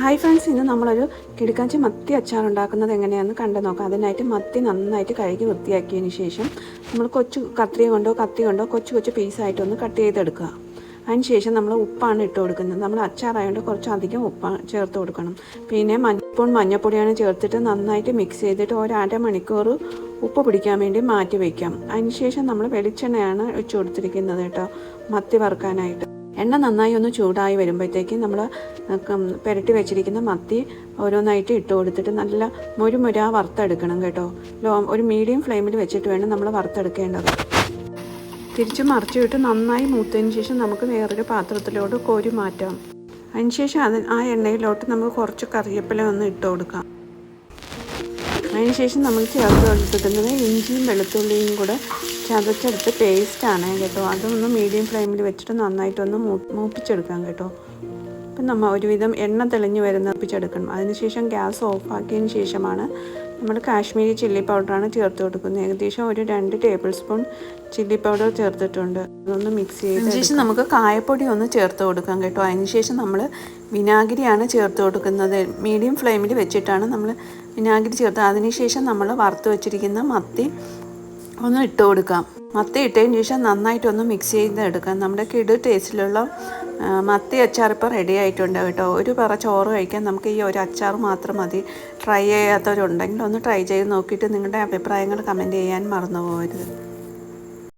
Hi friends ഇന്ന് നമ്മളൊരു കിടക്കാഞ്ചി മത്തി അച്ചാർ ഉണ്ടാക്കുന്നത് എങ്ങനെയാണെന്ന് കണ്ടു നോക്കാം. അതിനായിട്ട് മത്തി നന്നായിട്ട് കഴുകി വൃത്തിയാക്കിയതിന് ശേഷം നമ്മൾ കൊച്ചു കത്രിക കൊണ്ടോ കത്തി കൊണ്ടോ കൊച്ചു കൊച്ചു പീസായിട്ടൊന്ന് കട്ട് ചെയ്തെടുക്കുക. അതിന് ശേഷം നമ്മൾ ഉപ്പാണ് ഇട്ട് കൊടുക്കുന്നത്. നമ്മൾ അച്ചാറായതുകൊണ്ട് കുറച്ച് അധികം ഉപ്പ് ചേർത്ത് കൊടുക്കണം. പിന്നെ മഞ്ഞപ്പൂൺ മഞ്ഞപ്പൊടിയാണ് ചേർത്തിട്ട് നന്നായിട്ട് മിക്സ് ചെയ്തിട്ട് ഒരര മണിക്കൂർ ഉപ്പ് പിടിക്കാൻ വേണ്ടി മാറ്റി വയ്ക്കാം. അതിന് ശേഷം നമ്മൾ വെളിച്ചെണ്ണയാണ് ഒഴിച്ചു കൊടുത്തിരിക്കുന്നത് കേട്ടോ മത്തി വറുക്കാനായിട്ട്. എണ്ണ നന്നായി ഒന്ന് ചൂടായി വരുമ്പോഴത്തേക്ക് നമ്മൾ പുരട്ടി വെച്ചിരിക്കുന്ന മത്തി ഓരോന്നായിട്ട് ഇട്ട് കൊടുത്തിട്ട് നല്ല മുരുമുര വറുത്തെടുക്കണം കേട്ടോ. ലോ ഒരു മീഡിയം ഫ്ലെയിമിൽ വെച്ചിട്ട് വേണം നമ്മൾ വറുത്തെടുക്കേണ്ടത്. തിരിച്ച് മറിച്ച് വിട്ട് നന്നായി മൂത്തതിന് ശേഷം നമുക്ക് വേറൊരു പാത്രത്തിലോട്ട് കോരി മാറ്റാം. അതിനുശേഷം അത് ആ എണ്ണയിലോട്ട് നമുക്ക് കുറച്ച് കറിവേപ്പില ഒന്ന് ഇട്ട് കൊടുക്കാം. അതിനുശേഷം നമ്മൾ ചേർത്ത് കൊടുത്തിട്ടുള്ളത് ഇഞ്ചിയും വെളുത്തുള്ളിയും കൂടെ ചതച്ചെടുത്ത് പേസ്റ്റാണ് കേട്ടോ. അതൊന്ന് മീഡിയം ഫ്ലെയിമിൽ വെച്ചിട്ട് നന്നായിട്ടൊന്ന് മൂപ്പിച്ചെടുക്കാം കേട്ടോ. അപ്പം നമ്മൾ ഒരുവിധം എണ്ണ തെളിഞ്ഞ് വരുന്ന മൂപ്പിച്ചെടുക്കണം. അതിനുശേഷം ഗ്യാസ് ഓഫാക്കിയതിന് ശേഷമാണ് നമ്മൾ കാശ്മീരി ചില്ലി പൗഡറാണ് ചേർത്ത് കൊടുക്കുന്നത്. ഏകദേശം ഒരു രണ്ട് ടേബിൾ സ്പൂൺ ചില്ലി പൗഡർ ചേർത്തിട്ടുണ്ട്. അതൊന്ന് മിക്സ് ചെയ്ത് അതിനുശേഷം നമുക്ക് കായപ്പൊടി ഒന്ന് ചേർത്ത് കൊടുക്കാം കേട്ടോ. അതിനുശേഷം നമ്മൾ വിനാഗിരിയാണ് ചേർത്ത് കൊടുക്കുന്നത്. മീഡിയം ഫ്ലെയിമിൽ വെച്ചിട്ടാണ് നമ്മൾ വിനാഗിരി ചേർത്ത്. അതിനുശേഷം നമ്മൾ വറുത്ത് വെച്ചിരിക്കുന്ന മത്തി ഒന്ന് ഇട്ട് കൊടുക്കാം. മത്തി ഇട്ടതിന് ശേഷം നന്നായിട്ടൊന്ന് മിക്സ് ചെയ്ത് എടുക്കാം. നമ്മുടെ കിടു ടേസ്റ്റിലുള്ള മത്തി അച്ചാർ ഇപ്പോൾ റെഡി ആയിട്ടുണ്ട് കേട്ടോ. ഒരു പറ ചോറ് കഴിക്കാൻ നമുക്ക് ഈ ഒരു അച്ചാർ മാത്രം മതി. ട്രൈ ചെയ്യാത്തവരുണ്ടെങ്കിൽ ഒന്ന് ട്രൈ ചെയ്ത് നോക്കിയിട്ട് നിങ്ങളുടെ അഭിപ്രായങ്ങൾ കമന്റ് ചെയ്യാൻ മറന്നു പോകരുത്